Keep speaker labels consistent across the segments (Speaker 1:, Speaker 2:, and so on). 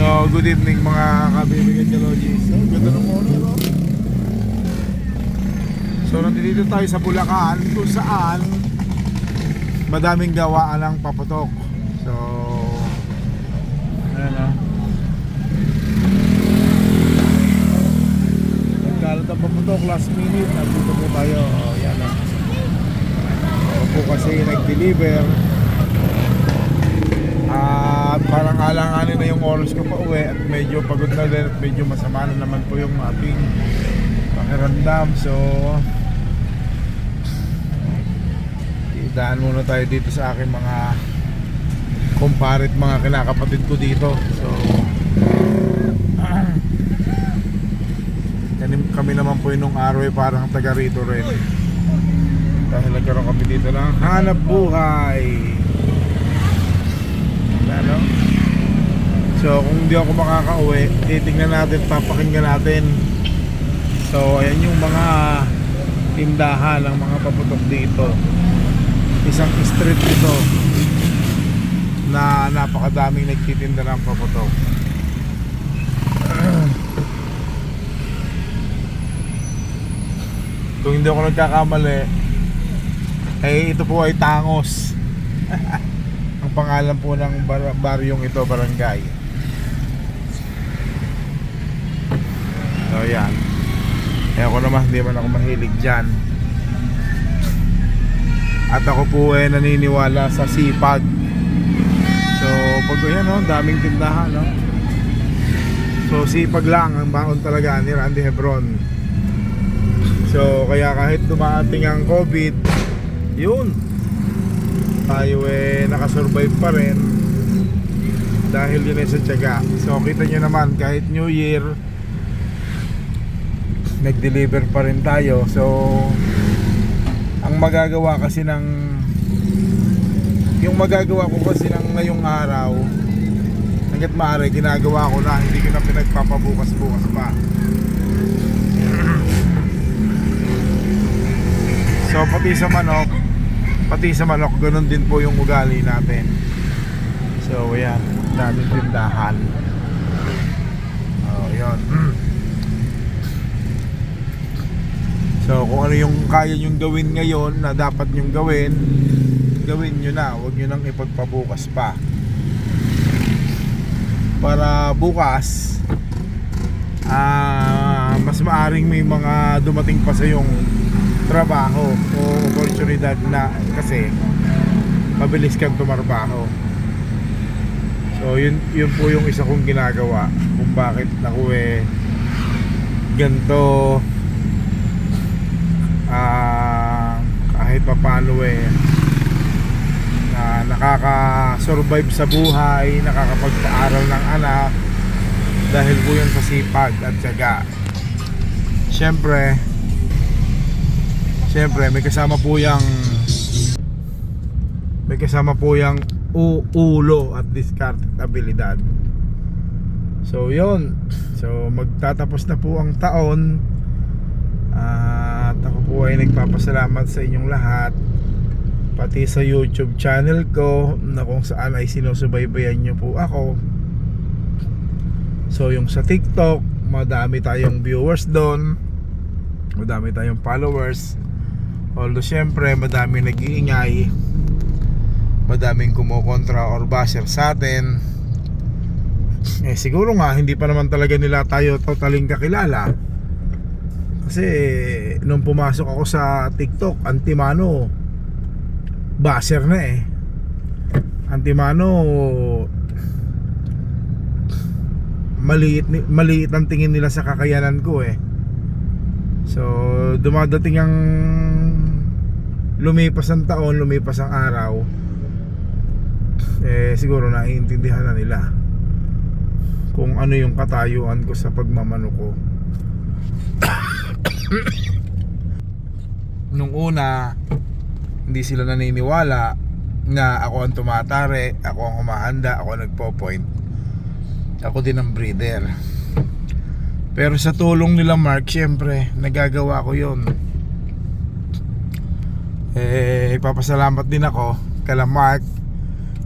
Speaker 1: So, good evening mga kabibigan Kalogis. So, ganda ng morning, no? So, nandito tayo sa Bulacan kung saan madaming gawaan ng paputok. So, ayan na. Nagkalat ang paputok last minute. Nandito po tayo. O, yan na. Ako po kasi nag-deliver. At parang alanganin na yung oras ko pa uwi at medyo pagod na din at medyo masama na naman po yung ating pakiramdam. So, daan muna tayo dito sa aking mga kumparit mga kinakapatid ko dito. So, kami, kami naman po nung araw ay parang taga rito rin. Dahil nagkaroon kami dito ng hanap buhay. Ano? So kung hindi ako makakauwi, titingnan natin, papakinggan natin. So ayan yung mga tindahan ng mga paputok dito. Isang street ito na napakadaming nagtitinda ng paputok. Kung hindi ako nagkakamali, eh ito po ay Tangos. Ang pangalan po ng bar- baryong ito, barangay. So yan. Eh ako naman, hindi man ako mahilig dyan. At ako po ay naniniwala sa sipag. So pag yan no, daming tindahan no. So sipag lang ang baon talaga ni Randy Hebron. So kaya kahit dumating ang COVID, yun, tayo eh nakasurvive pa rin dahil yun ay sa tiyaga so kita nyo naman kahit New Year nag-deliver pa rin tayo. So ang magagawa kasi ng yung magagawa ko kasi ng ngayong araw hanggat maaari ginagawa ko na hindi ko na pinagpapabukas-bukas pa. So pati sa manok pati sa manok ganun din po yung ugali natin. So ayan daming tindahan. Oh yun so kung ano yung kaya nyong gawin ngayon na dapat nyong gawin gawin nyo na. Huwag nyo nang ipagpabukas pa. Para bukas ah mas maaring may mga dumating pa sa yung trabaho o oportunidad na kasi mabilis kang tumarbaho. So yun, yun po yung isa kong ginagawa kung bakit ako eh ganito ah kahit pa paano eh na nakaka-survive sa buhay nakakapagpaaral ng anak dahil po yun sa sipag at syaga syempre Siyempre, may kasama po yung may kasama po yung u- ulo at discarded abilidad. So, yon So, magtatapos na po ang taon. At ako po ay nagpapasalamat sa inyong lahat. Pati sa YouTube channel ko na kung saan ay sinusubaybayan nyo po ako. So, yung sa TikTok, madami tayong viewers doon. Madami tayong followers. Although syempre madaming nag-iingay Madaming kumukontra or basher sa atin Eh siguro nga hindi pa naman talaga nila tayo totaling kakilala Kasi nung pumasok ako sa TikTok Antimano Basher na eh Antimano Maliit, maliit ang tingin nila sa kakayanan ko eh So dumadating ang lumipas ang taon, lumipas ang araw, eh siguro naiintindihan na nila kung ano yung katayuan ko sa pagmamano ko. Nung una, hindi sila naniniwala na ako ang tumatare, ako ang humahanda, ako ang nagpo-point. Ako din ang breeder. Pero sa tulong nila Mark, syempre, nagagawa ko yon eh ipapasalamat din ako kala Mark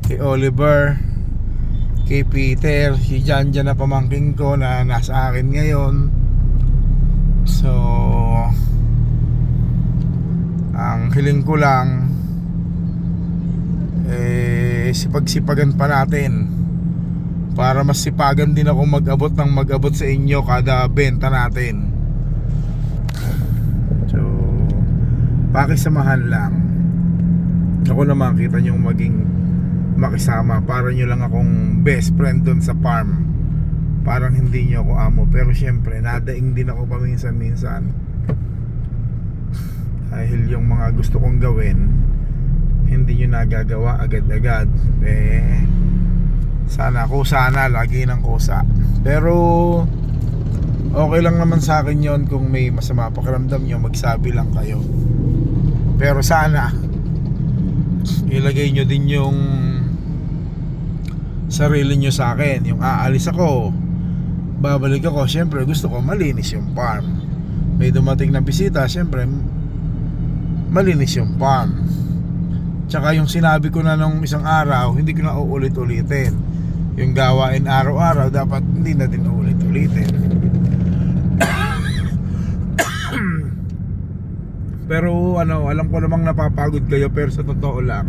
Speaker 1: kay Oliver kay Peter, si Jan na pamangking ko na nasa akin ngayon. So, ang hiling ko lang, eh, sipag-sipagan pa natin para mas sipagan din ako mag-abot ng mag-abot sa inyo kada benta natin. So, pakisamahan lang. Ako naman kita nyo maging makisama para nyo lang akong best friend doon sa farm. Parang hindi nyo ako amo pero syempre nadaing din ako paminsan-minsan. Dahil yung mga gusto kong gawin hindi nyo nagagawa agad-agad. Eh sana kusa na lagi ng kusa. Pero okay lang naman sa akin yon kung may masama pakiramdam nyo magsabi lang kayo. Pero sana ilagay nyo din yung sarili nyo sa akin. Yung aalis ako babalik ako. Syempre gusto ko malinis yung farm. May dumating na bisita syempre malinis yung farm Tsaka yung sinabi ko na nung isang araw, hindi ko na uulit-ulitin. Yung gawain araw-araw, dapat hindi na din uulit-ulitin. pero ano, alam ko namang napapagod kayo pero sa totoo lang,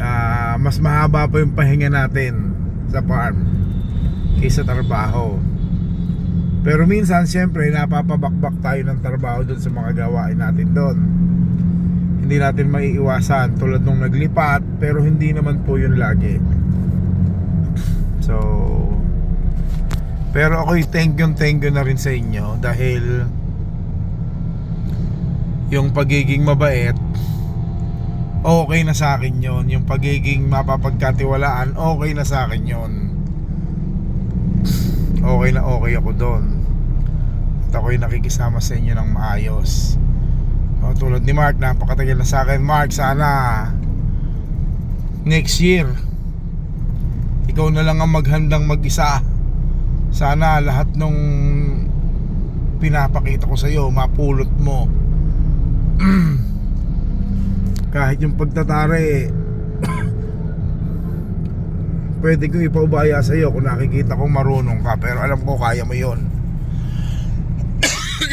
Speaker 1: ah, mas mahaba pa yung pahinga natin sa farm kaysa trabaho. Pero minsan, siyempre, napapabakbak tayo ng trabaho doon sa mga gawain natin doon hindi natin maiiwasan tulad nung naglipat pero hindi naman po yun lagi. So pero ako thank you thank you na rin sa inyo dahil yung pagiging mabait okay na sa akin yon yung pagiging mapapagkatiwalaan okay na sa akin yon okay na okay ako doon ako'y nakikisama sa inyo ng maayos o, tulad ni Mark, napakatagal na sa akin. Mark, sana next year ikaw na lang ang maghandang mag-isa. Sana lahat nung pinapakita ko sa iyo mapulot mo. Kahit yung pagtatare pwede ko ipaubaya sa iyo kung nakikita kong marunong ka pero alam ko kaya mo yon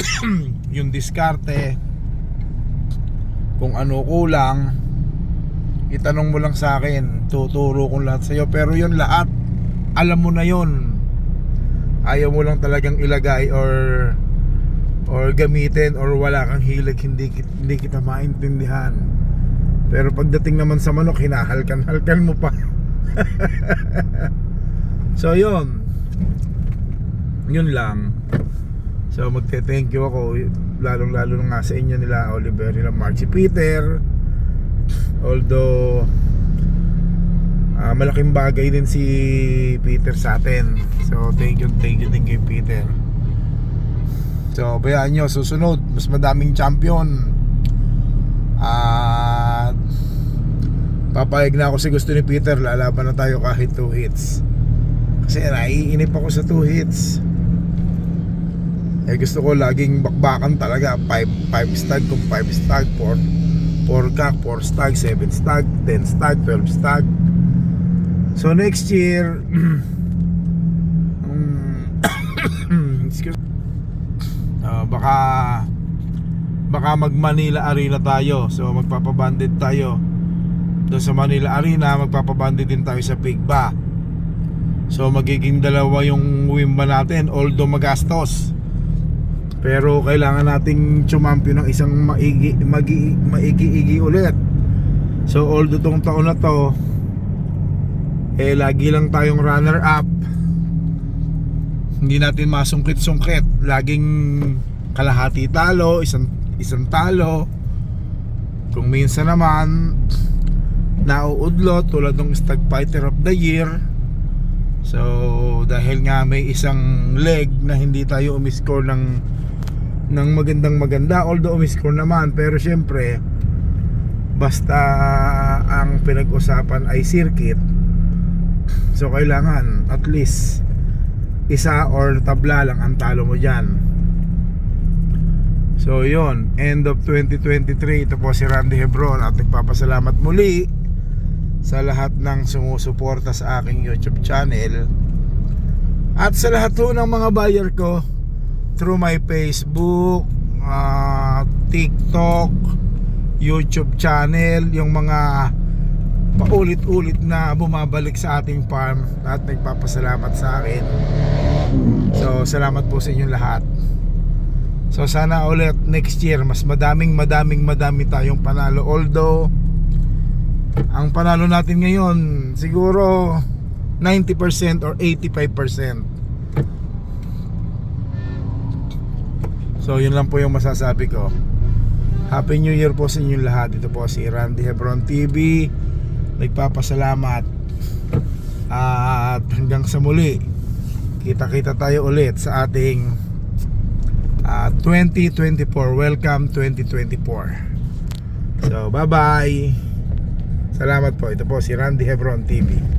Speaker 1: yung diskarte kung ano kulang itanong mo lang sa akin tuturo ko lahat sa iyo pero yun lahat alam mo na yun. Ayaw mo lang talagang ilagay or or gamitin or wala kang hilig hindi, hindi kita maintindihan. Pero pagdating naman sa manok hinahalkan-halkan mo pa. So yun. Yun lang So magte-thank you ako. Lalong lalo na nga sa inyo nila Oliver nila Mark si Peter. Although ah, malaking bagay din si Peter sa atin. So thank you thank you din kay Peter. So bayaan nyo susunod mas madaming champion. At papayag na ako si gusto ni Peter. Lalaban na tayo kahit 2 hits. Kasi naiinip ako sa 2 hits eh gusto ko laging bakbakan talaga. 5 5 stag kung 5 stag. 4 4 cock 4 stag 7 stag 10 stag 12 stag. So next year um, excuse Ah, baka baka mag Manila Arena tayo. So magpapabanded tayo. Doon sa Manila Arena magpapabanded din tayo sa Pigba so magiging dalawa yung wimba natin although magastos pero kailangan nating tsumampiyo ng isang maigi, magi, maigi-igi ulit. So although tong taon na to, eh lagi lang tayong runner up. Hindi natin masungkit-sungkit. Laging kalahati talo, isang isang talo. Kung minsan naman nauudlo tulad ng Stag Fighter of the Year. So dahil nga may isang leg na hindi tayo umiscore ng ng magandang maganda. Although umiscore naman pero syempre basta ang pinag-usapan ay circuit so kailangan at least isa or tabla lang ang talo mo dyan. So yon end of 2023 ito po si Randy Hebron at nagpapasalamat muli sa lahat ng sumusuporta sa aking YouTube channel. At sa lahat ng mga buyer ko through my Facebook, ah, TikTok, YouTube channel, yung mga paulit-ulit na bumabalik sa ating farm at nagpapasalamat sa akin. So, salamat po sa inyong lahat. So, sana ulit next year, mas madaming madaming madami tayong panalo. Although, ang panalo natin ngayon, siguro 90% or 85%. So, yun lang po yung masasabi ko. Happy New Year po sa inyong lahat. Ito po si Randy Hebron TV. Nagpapasalamat. At hanggang sa muli, kita-kita tayo ulit sa ating ah, 2024. Welcome 2024. So, bye-bye. Salamat po. Ito po si Randy Hebron TV.